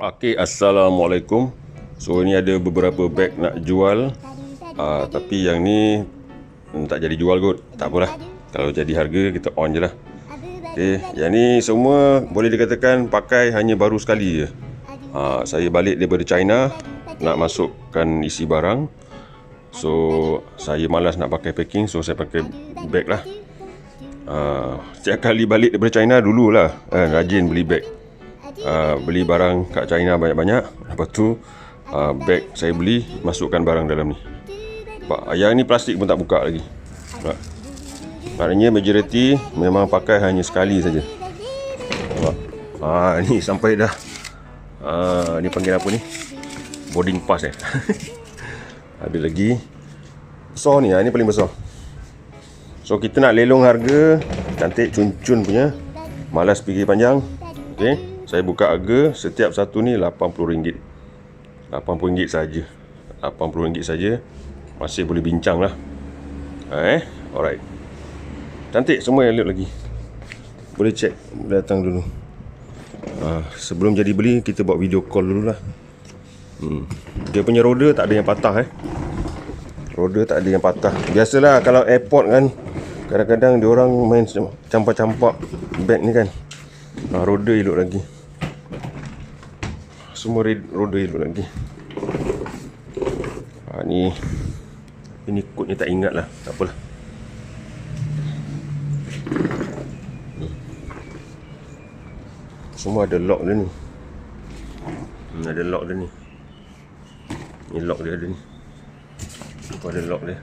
Okay, Assalamualaikum. So ni ada beberapa beg nak jual. Uh, Tapi yang ni hmm, tak jadi jual kot. Tak apalah. Kalau jadi harga kita on je lah. Okay, yang ni semua boleh dikatakan pakai hanya baru sekali je. Uh, Saya balik daripada China Nak masukkan isi barang. So saya malas nak pakai packing So saya pakai beg lah. Uh, Setiap kali balik daripada China dululah uh, Rajin beli beg uh, beli barang kat China banyak-banyak. Lepas tu uh, beg saya beli masukkan barang dalam ni. Nampak? yang ni plastik pun tak buka lagi. Nampak? maknanya majoriti memang pakai hanya sekali saja. Nampak? Ah, ni sampai dah. Ah, ni panggil apa ni? Boarding pass eh. Ada lagi. Besar ni ah, ni paling besar. So kita nak lelong harga cantik cun-cun punya. Malas fikir panjang. Okay, saya buka harga setiap satu ni RM80. RM80 saja. RM80 saja. Masih boleh bincang lah. Eh, alright. Cantik semua yang lihat lagi. Boleh check, datang dulu. Uh, sebelum jadi beli, kita buat video call dulu lah. Hmm. Dia punya roda tak ada yang patah eh. Roda tak ada yang patah. Biasalah kalau airport kan, kadang-kadang dia orang main campak-campak beg ni kan. Ha, roda elok lagi. Semua roda elok lagi. Ha, ni ini kod ni tak ingat lah. Tak apalah. Semua ada lock dia ni. Hmm, ada lock dia ni. Ni lock dia ada ni. Apa ada lock dia.